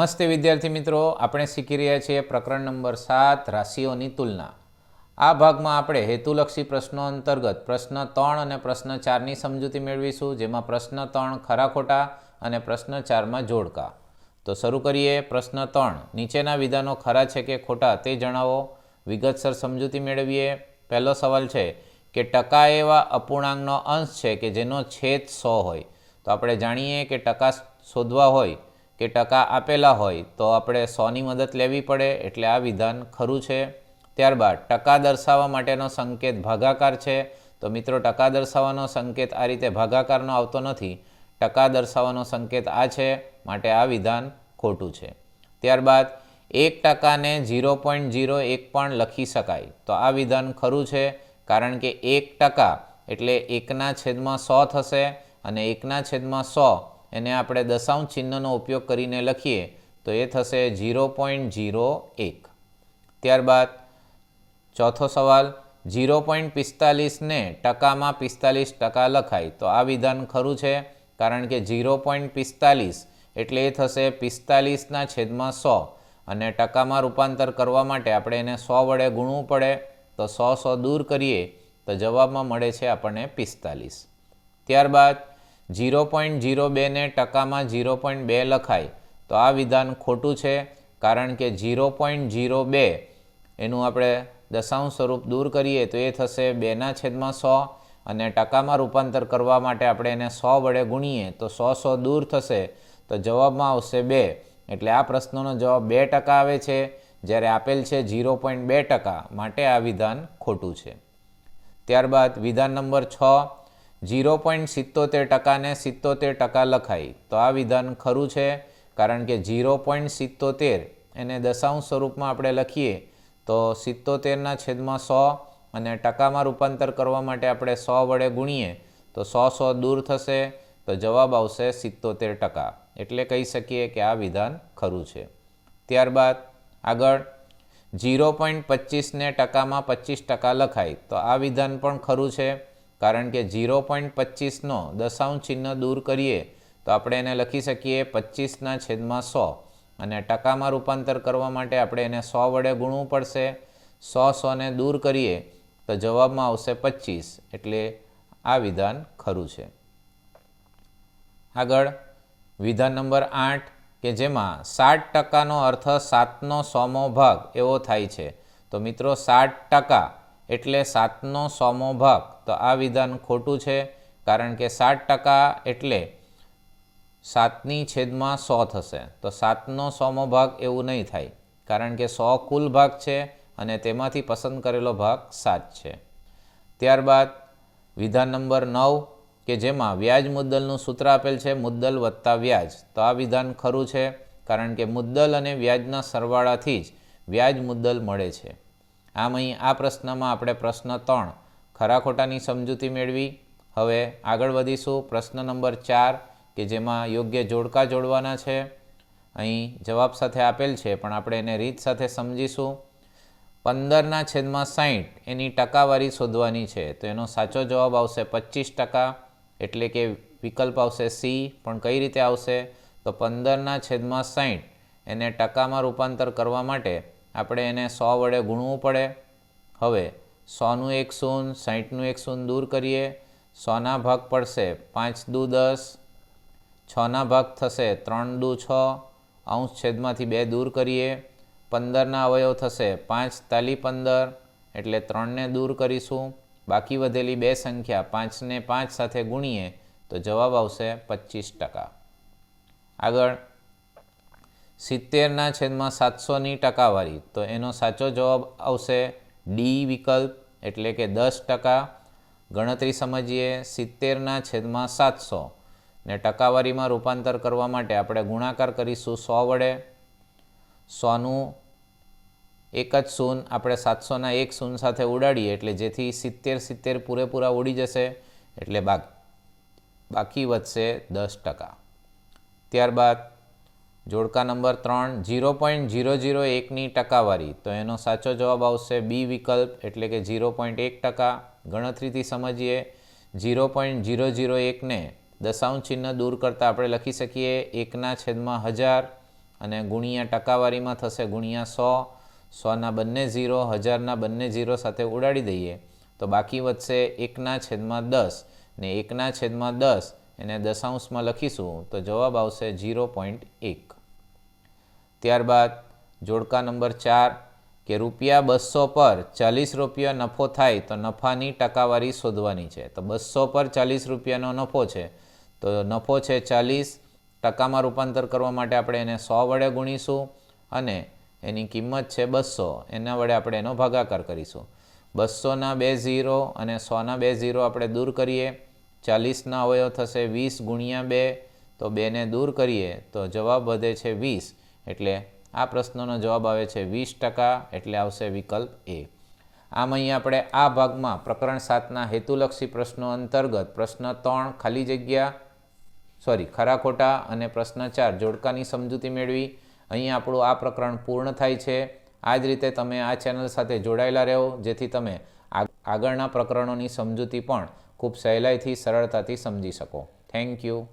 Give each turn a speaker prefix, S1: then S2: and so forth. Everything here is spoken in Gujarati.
S1: નમસ્તે વિદ્યાર્થી મિત્રો, આપણે શીખી રહ્યા છીએ પ્રકરણ નંબર સાત, રાશિઓની તુલના. આ ભાગમાં આપણે હેતુલક્ષી પ્રશ્નો અંતર્ગત પ્રશ્ન ત્રણ અને પ્રશ્ન ચારની સમજૂતી મેળવીશું, જેમાં પ્રશ્ન ત્રણ ખરા ખોટા અને પ્રશ્ન ચારમાં જોડકા. તો શરૂ કરીએ પ્રશ્ન ત્રણ. નીચેના વિધાનો ખરા છે કે ખોટા તે જણાવો. વિગતસર સમજૂતી મેળવીએ. પહેલો સવાલ છે કે ટકા એવા અપૂર્ણાંકનો અંશ છે કે જેનો છેદ સો હોય? તો આપણે જાણીએ કે ટકા શોધવા હોય કે ટકા આપેલા હોય તો આપણે સોની મદદ લેવી પડે એટલે આ વિધાન ખરું છે. ત્યારબાદ ટકા દર્શાવવા માટેનો સંકેત ભાગાકાર છે. તો મિત્રો, ટકા દર્શાવવાનો સંકેત આ રીતે ભાગાકારનો આવતો નથી. ટકા દર્શાવવાનો સંકેત આ છે, માટે આ વિધાન ખોટું છે. ત્યારબાદ એક ટકાને ઝીરો પોઈન્ટ ઝીરો એક પણ લખી શકાય. તો આ વિધાન ખરું છે, કારણ કે એક ટકા એટલે એકના છેદમાં સો થશે અને એકના છેદમાં સો એને આપણે દશાંશ ચિહ્નનો ઉપયોગ કરીને લખીએ તો એ થશે ઝીરો પોઈન્ટ ઝીરો એક. ત્યારબાદ ચોથો સવાલ, ઝીરો પોઈન્ટ પિસ્તાલીસને ટકામાં પિસ્તાલીસ ટકા લખાય. તો આ વિધાન ખરું છે, કારણ કે ઝીરો પોઈન્ટ પિસ્તાલીસ એટલે એ થશે પિસ્તાલીસના છેદમાં સો. અને ટકામાં રૂપાંતર કરવા માટે આપણે એને સો વડે ગુણવું પડે. તો સો સો દૂર કરીએ તો જવાબમાં મળે છે આપણને પિસ્તાલીસ. ત્યારબાદ ઝીરો પોઈન્ટ ઝીરો બેને ટકામાં ઝીરો પોઈન્ટ બે લખાય. તો આ વિધાન ખોટું છે, કારણ કે ઝીરો પોઈન્ટ ઝીરો બે એનું આપણે દશાંશ સ્વરૂપ દૂર કરીએ તો એ થશે બેના છેદમાં સો અને ટકામાં રૂપાંતર કરવા માટે આપણે એને સો વડે ગુણીએ તો સો સો દૂર થશે. તો જવાબમાં આવશે બે. એટલે આ પ્રશ્નોનો જવાબ બે ટકા આવે છે, જ્યારે આપેલ છે ઝીરો પોઈન્ટ બે ટકા. માટે આ વિધાન ખોટું છે. ત્યારબાદ વિધાન નંબર છ ઝીરો પોઈન્ટ સિત્તોતેર ટકાને સિત્તોતેર ટકા લખાય તો આ વિધાન ખરું છે, કારણ કે જીરો પોઈન્ટ સિત્તોતેર એને દશાંશ સ્વરૂપમાં આપણે લખીએ, તો સિત્તોતેરના છેદમાં સો અને ટકામાં રૂપાંતર કરવા માટે આપણે સો વડે ગુણીએ, તો સો સો દૂર થશે, તો જવાબ આવશે સિત્તોતેર ટકા. એટલે કહી શકીએ કે આ વિધાન ખરું છે. ત્યારબાદ આગળ, ઝીરો પોઈન્ટ પચીસને ટકામાં પચીસ ટકા લખાય તો આ વિધાન પણ ખરું છે કારણ કે ઝીરો પોઈન્ટ પચીસનો દશાંશ ચિહ્ન દૂર કરીએ તો આપણે એને લખી શકીએ પચીસના છેદમાં સો. અને ટકામાં રૂપાંતર કરવા માટે આપણે એને સો વડે ગુણવું પડશે. સો સોને દૂર કરીએ તો જવાબમાં આવશે પચીસ. એટલે આ વિધાન ખરું છે. આગળ, વિધાન નંબર આઠ, કે જેમાં સાઠ ટકાનો અર્થ સાતનો સોમો ભાગ એવો થાય છે. તો મિત્રો, સાઠ ટકા એટલે સાતનો સોમો ભાગ. તો આ વિધાન ખોટું છે, કારણ કે સાત ટકા એટલે સાતની છેદમાં સો થશે. તો સાતનો સોમો ભાગ એવું નહીં થાય, કારણ કે સો કુલ ભાગ છે અને તેમાંથી પસંદ કરેલો ભાગ સાત છે. ત્યારબાદ વિધાન નંબર નવ, કે જેમાં વ્યાજ મુદ્દલનું સૂત્ર આપેલ છે, મુદ્દલ વત્તા વ્યાજ. તો આ વિધાન ખરું છે, કારણ કે મુદ્દલ અને વ્યાજના સરવાળાથી જ વ્યાજ મુદ્દલ મળે છે. આમ અહીં આ પ્રશ્નમાં આપણે પ્રશ્ન ત્રણ ખરા ખોટાની સમજૂતી મેળવી. હવે આગળ વધીશું. પ્રશ્ન નંબર ચાર, કે જેમાં યોગ્ય જોડકા જોડવાના છે. અહીં જવાબ સાથે આપેલ છે, પણ આપણે એને રીત સાથે સમજીશું. પંદરના છેદમાં સાહીઠ એની ટકાવારી શોધવાની છે. તો એનો સાચો જવાબ આવશે પચીસ ટકા, એટલે કે વિકલ્પ આવશે સી, પણ કઈ રીતે આવશે? તો પંદરના છેદમાં સાહીઠ એને ટકામાં રૂપાંતર કરવા માટે આપણે એને સો વડે ગુણવું પડે. હવે સોનું એક શૂન, સાહીઠનું એક શૂન દૂર કરીએ. સોના ભાગ પડશે પાંચ દુ દસ. છના ભાગ થશે ત્રણ દુ છ. અંશ છેદમાંથી બે દૂર કરીએ. પંદરના અવયવ થશે પાંચ તાલી પંદર. એટલે ત્રણને દૂર કરીશું. બાકી વધેલી બે સંખ્યા પાંચને પાંચ સાથે ગુણીએ તો જવાબ આવશે પચીસ ટકા. આગળ સિત્તેરના છેદમાં સાતસોની ટકાવારી. તો એનો સાચો જવાબ આવશે ડી વિકલ્પ, એટલે કે દસ ટકા. ગણતરી સમજીએ, સિત્તેરના છેદમાં સાતસો. ને ટકાવારીમાં રૂપાંતર કરવા માટે આપણે ગુણાકાર કરીશું સો વડે. સોનું એક જ સૂન આપણે સાતસોના એક સૂન સાથે ઉડાડીએ, એટલે જેથી સિત્તેર સિત્તેર પૂરેપૂરા ઉડી જશે, એટલે બાક વધશે દસ ટકા. ત્યારબાદ જોડકા નંબર ત્રણ, ઝીરો પોઈન્ટ ઝીરો ઝીરો એકની ટકાવારી. તો એનો સાચો જવાબ આવશે બી વિકલ્પ, એટલે કે ઝીરો પોઈન્ટ એક ટકા. ગણતરીથી સમજીએ, ઝીરો પોઈન્ટ ઝીરો ઝીરો એકને દશાંશ ચિહ્ન દૂર કરતાં આપણે લખી શકીએ એકના છેદમાં હજાર અને ગુણ્યા ટકાવારીમાં થશે ગુણ્યા સો. સોના બંને ઝીરો, હજારના બંને ઝીરો સાથે ઉડાડી દઈએ. તો બાકી વધશે એકના છેદમાં દસ ને એકના છેદમાં દસ એને દશાંશમાં લખીશું. તો જવાબ આવશે ઝીરો પોઈન્ટ એક. ત્યારબાદ જોડકા નંબર ચાર, કે રૂપિયા બસો પર ચાલીસ રૂપિયા નફો થાય તો નફાની ટકાવારી શોધવાની છે. તો બસો પર ચાલીસ રૂપિયાનો નફો છે. તો નફો છે ચાલીસ, ટકામાં રૂપાંતર કરવા માટે આપણે એને સો વડે ગુણીશું અને એની કિંમત છે બસો. એના વડે આપણે એનો ભાગાકાર કરીશું. બસોના બે ઝીરો અને સોના બે ઝીરો આપણે દૂર કરીએ. ચાલીસના અવયવ થશે વીસ ગુણ્યા બે. તો બેને દૂર કરીએ તો જવાબ વધે છે વીસ. એટલે આ પ્રશ્નનો જવાબ આવે છે વીસ ટકા એટલે આવશે વિકલ્પ એ. આમ અહીં આપણે આ ભાગમાં પ્રકરણ સાતના હેતુલક્ષી પ્રશ્નો અંતર્ગત પ્રશ્ન ત્રણ ખાલી જગ્યા સોરી ખરા ખોટા અને પ્રશ્ન ચાર જોડકાની સમજૂતી મેળવી. અહીં આપણું આ પ્રકરણ પૂર્ણ થાય છે. આ જ રીતે તમે આ ચેનલ સાથે જોડાયેલા રહો, જેથી તમે આગ- આગળના પ્રકરણોની સમજૂતી પણ ખૂબ સહેલાઈથી, સરળતાથી સમજી શકો. Thank you